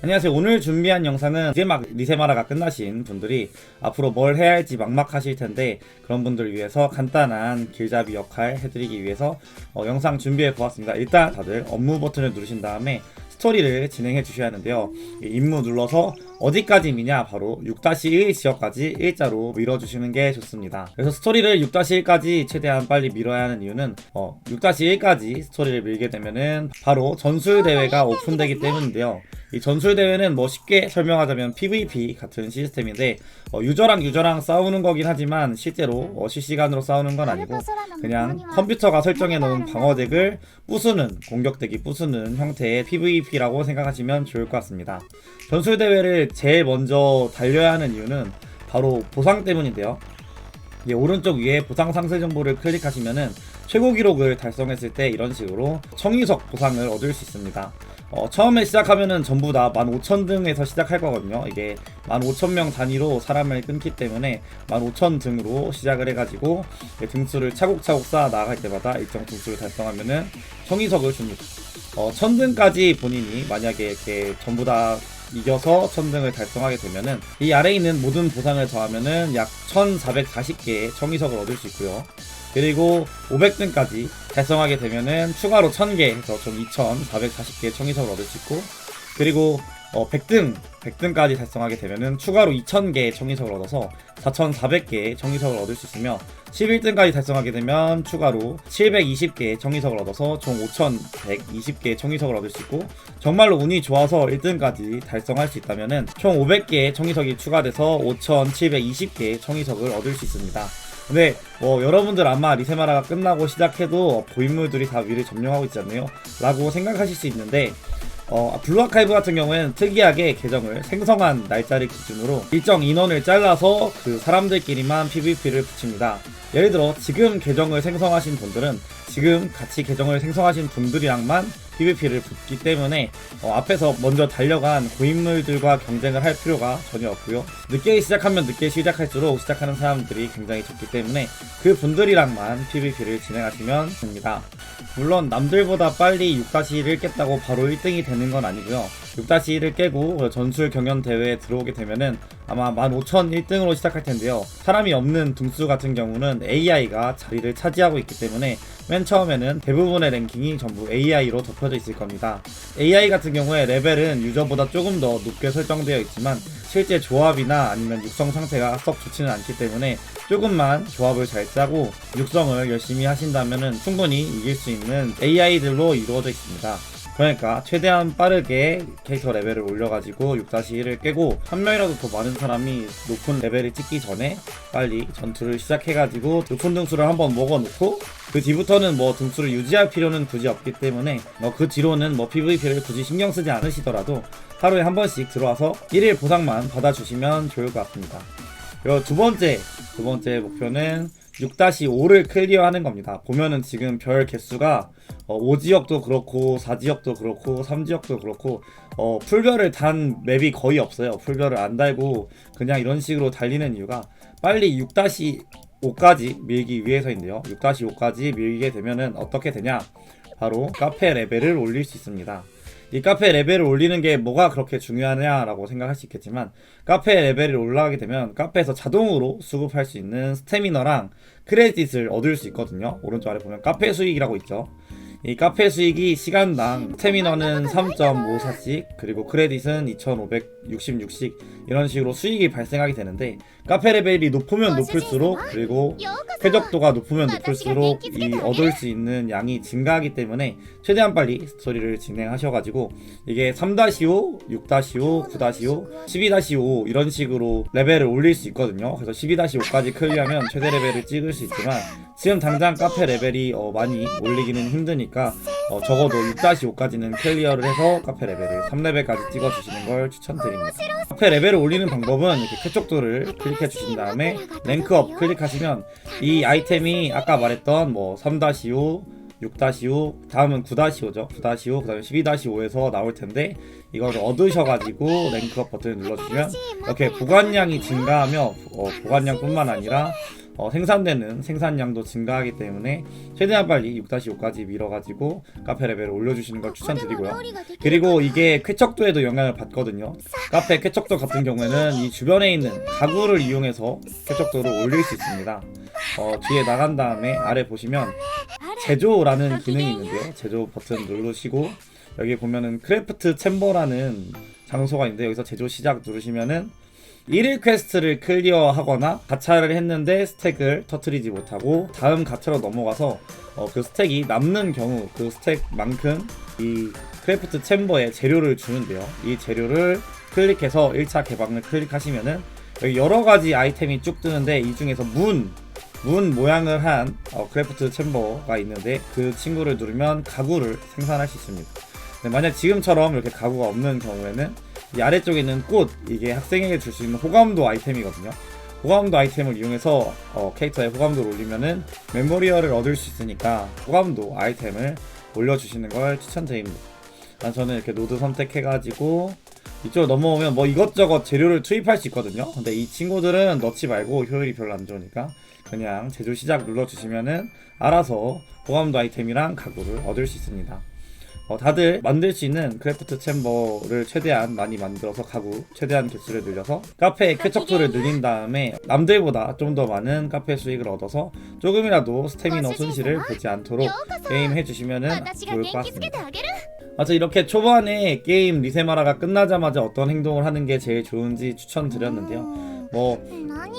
안녕하세요. 오늘 준비한 영상은 이제 막 리세마라가 끝나신 분들이 앞으로 뭘 해야 할지 막막하실 텐데 그런 분들을 위해서 간단한 길잡이 역할 해드리기 위해서 어, 영상 준비해 보았습니다. 일단 다들 업무 버튼을 누르신 다음에 스토리를 진행해 주셔야 하는데요. 이 임무 눌러서 어디까지 미냐 바로 6-1 지역까지 일자로 밀어주시는 게 좋습니다. 그래서 스토리를 6-1까지 최대한 빨리 밀어야 하는 이유는 어, 6-1까지 스토리를 밀게 되면은 바로 전술 대회가 오픈되기 때문인데요. 이 전술 대회는 뭐 쉽게 설명하자면 PVP 같은 시스템인데 어, 유저랑 유저랑 싸우는 거긴 하지만 실제로 어, 실시간으로 싸우는 건 아니고 그냥 컴퓨터가 설정해 놓은 방어덱을 부수는 공격덱이 부수는 형태의 PVP라고 생각하시면 좋을 것 같습니다. 전술 대회를 제일 먼저 달려야 하는 이유는 바로 보상 때문인데요. 이 오른쪽 위에 보상 상세 정보를 클릭하시면은 최고 기록을 달성했을 때 이런 식으로 청이석 보상을 얻을 수 있습니다. 어, 처음에 시작하면은 전부 다 15,000등에서 시작할 거거든요. 이게 15,000명 단위로 사람을 끊기 때문에 15,000등으로 시작을 해가지고 이 등수를 차곡차곡 쌓아 나갈 때마다 일정 등수를 달성하면은 청이석을 줍니다. 어, 1000등까지 본인이 만약에 이렇게 전부 다 이겨서 1000등을 달성하게 되면은 이 아래에 있는 모든 보상을 더하면은 약 1440개의 청이석을 얻을 수 있고요. 그리고 500등까지 달성하게 되면은 추가로 1000개 해서 총 2440개의 청이석을 얻을 수 있고 그리고 어 100등 100등까지 달성하게 되면은 추가로 2000개의 청이석을 얻어서 4400개의 청이석을 얻을 수 있으며 11등까지 달성하게 되면 추가로 720개의 청이석을 얻어서 총 5120개의 청이석을 얻을 수 있고 정말로 운이 좋아서 1등까지 달성할 수 있다면은 총 500개의 청이석이 추가돼서 5720개의 청이석을 얻을 수 있습니다. 근데 뭐 여러분들 아마 리세마라가 끝나고 시작해도 고인물들이 다 위를 점령하고 있지 않나요? 라고 생각하실 수 있는데 어, 블루아카이브 같은 경우에는 특이하게 계정을 생성한 날짜를 기준으로 일정 인원을 잘라서 그 사람들끼리만 PVP를 붙입니다. 예를 들어 지금 계정을 생성하신 분들은 지금 같이 계정을 생성하신 분들이랑만 PVP를 붙기 때문에 어, 앞에서 먼저 달려간 고인물들과 경쟁을 할 필요가 전혀 없고요. 늦게 시작하면 늦게 시작할수록 시작하는 사람들이 굉장히 적기 때문에 그 분들이랑만 PVP를 진행하시면 됩니다. 물론 남들보다 빨리 6-1을 깼다고 바로 1등이 되는 건 아니고요. 6-1을 깨고 전술 경연 대회에 들어오게 되면은 아마 15,001등으로 시작할 텐데요. 사람이 없는 등수 같은 경우는 AI가 자리를 차지하고 있기 때문에 맨 처음에는 대부분의 랭킹이 전부 AI로 덮여져 있을 겁니다. AI 같은 경우에 레벨은 유저보다 조금 더 높게 설정되어 있지만 실제 조합이나 아니면 육성 상태가 썩 좋지는 않기 때문에 조금만 조합을 잘 짜고 육성을 열심히 하신다면 충분히 이길 수 있는 AI들로 이루어져 있습니다. 그러니까 최대한 빠르게 캐릭터 레벨을 올려가지고 6-1을 깨고 한 명이라도 더 많은 사람이 높은 레벨을 찍기 전에 빨리 전투를 시작해가지고 높은 등수를 한번 먹어놓고 그 뒤부터는 뭐 등수를 유지할 필요는 굳이 없기 때문에 뭐 그 뒤로는 뭐 PVP를 굳이 신경 쓰지 않으시더라도 하루에 한 번씩 들어와서 1일 보상만 받아주시면 좋을 것 같습니다. 그리고 두 번째, 두 번째 목표는 6-5를 클리어하는 겁니다. 보면은 지금 별 개수가 어, 5지역도 그렇고 4지역도 그렇고 3지역도 그렇고 어, 풀별을 단 맵이 거의 없어요. 풀별을 안 달고 그냥 이런 식으로 달리는 이유가 빨리 6-5까지 밀기 위해서인데요. 6-5까지 밀게 되면은 어떻게 되냐? 바로 카페 레벨을 올릴 수 있습니다. 이 카페 레벨을 올리는 게 뭐가 그렇게 중요하냐라고 생각할 수 있겠지만 카페 레벨이 올라가게 되면 카페에서 자동으로 수급할 수 있는 스태미너랑 크레딧을 얻을 수 있거든요. 오른쪽 아래 보면 카페 수익이라고 있죠. 이 카페 수익이 시간당 스태미너는 3.54씩 그리고 크레딧은 2,566씩 이런 식으로 수익이 발생하게 되는데 카페 레벨이 높으면 높을수록 그리고 쾌적도가 높으면 높을수록 이 얻을 수 있는 양이 증가하기 때문에 최대한 빨리 스토리를 진행하셔가지고 이게 3-5, 6-5, 9-5, 12-5 이런 식으로 레벨을 올릴 수 있거든요. 그래서 12-5까지 클리어하면 최대 레벨을 찍을 수 있지만 지금 당장 카페 레벨이 어, 많이 올리기는 힘드니까 어, 적어도 6-5까지는 클리어를 해서 카페 레벨을 3레벨까지 찍어주시는 걸 추천드립니다. 카페 레벨을 올리는 방법은 이렇게 쾌척도를 클릭해 주신 다음에 랭크업 클릭하시면 이 아이템이 아까 말했던 뭐 3-5, 6-5, 다음은 9-5죠. 9-5, 그 다음에 12-5에서 나올 텐데 이걸 얻으셔가지고 랭크업 버튼을 눌러주시면 이렇게 보관량이 증가하며 어, 보관량 뿐만 아니라 어, 생산되는 생산량도 증가하기 때문에 최대한 빨리 6-5까지 밀어가지고 카페 레벨을 올려주시는 걸 추천드리고요. 그리고 이게 쾌척도에도 영향을 받거든요. 카페 쾌척도 같은 경우에는 이 주변에 있는 가구를 이용해서 쾌척도를 올릴 수 있습니다. 어, 뒤에 나간 다음에 아래 보시면 제조라는 기능이 있는데요. 제조 버튼 누르시고 여기 보면은 크래프트 챔버라는 장소가 있는데 여기서 제조 시작 누르시면은 1일 퀘스트를 클리어하거나 가차를 했는데 스택을 터트리지 못하고 다음 가차로 넘어가서 어, 그 스택이 남는 경우 그 스택만큼 이 크래프트 챔버에 재료를 주는데요. 이 재료를 클릭해서 1차 개방을 클릭하시면은 여기 여러 가지 아이템이 쭉 뜨는데 이 중에서 문, 문 모양을 한 어, 크래프트 챔버가 있는데 그 친구를 누르면 가구를 생산할 수 있습니다. 만약 지금처럼 이렇게 가구가 없는 경우에는 이 아래쪽에 있는 꽃 이게 학생에게 줄 수 있는 호감도 아이템이거든요. 호감도 아이템을 이용해서 어, 캐릭터에 호감도를 올리면은 메모리얼을 얻을 수 있으니까 호감도 아이템을 올려주시는 걸 추천드립니다. 난 저는 이렇게 노드 선택해가지고 이쪽으로 넘어오면 뭐 이것저것 재료를 투입할 수 있거든요. 근데 이 친구들은 넣지 말고 효율이 별로 안 좋으니까 그냥 제조 시작 눌러주시면은 알아서 호감도 아이템이랑 가구를 얻을 수 있습니다. 어, 다들 만들 수 있는 크래프트 챔버를 최대한 많이 만들어서 가구 최대한 개수를 늘려서 카페의 쾌척도를 늘린 다음에 남들보다 좀 더 많은 카페 수익을 얻어서 조금이라도 스태미너 손실을 보지 않도록 게임 해주시면 좋을 것 같습니다. 맞아 이렇게 초반에 게임 리세마라가 끝나자마자 어떤 행동을 하는 게 제일 좋은지 추천드렸는데요. 뭐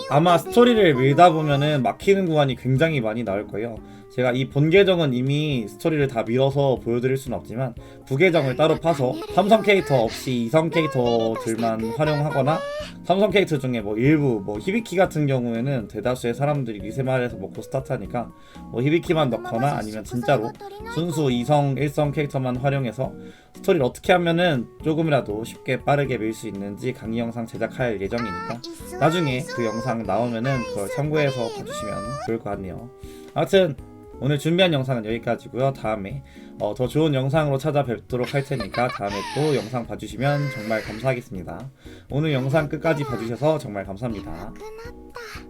아마 스토리를 밀다 보면은 막히는 구간이 굉장히 많이 나올 거예요. 제가 이 본 계정은 이미 스토리를 다 밀어서 보여드릴 수는 없지만 부계정을 따로 파서 삼성 캐릭터 없이 이성 캐릭터들만 활용하거나 삼성 캐릭터 중에 뭐 일부 뭐 히비키 같은 경우에는 대다수의 사람들이 리세마에서 먹고 스타트하니까 뭐 히비키만 넣거나 아니면 진짜로 순수 이성 일성 캐릭터만 활용해서 스토리를 어떻게 하면은 조금이라도 쉽게 빠르게 밀 수 있는지 강의 영상 제작할 예정이니까 나중에 그 영상 나오면은 그걸 참고해서 봐주시면 좋을 것 같네요. 아무튼 오늘 준비한 영상은 여기까지고요. 다음에 어, 더 좋은 영상으로 찾아뵙도록 할 테니까 다음에 또 영상 봐주시면 정말 감사하겠습니다. 오늘 영상 끝까지 봐주셔서 정말 감사합니다. 아,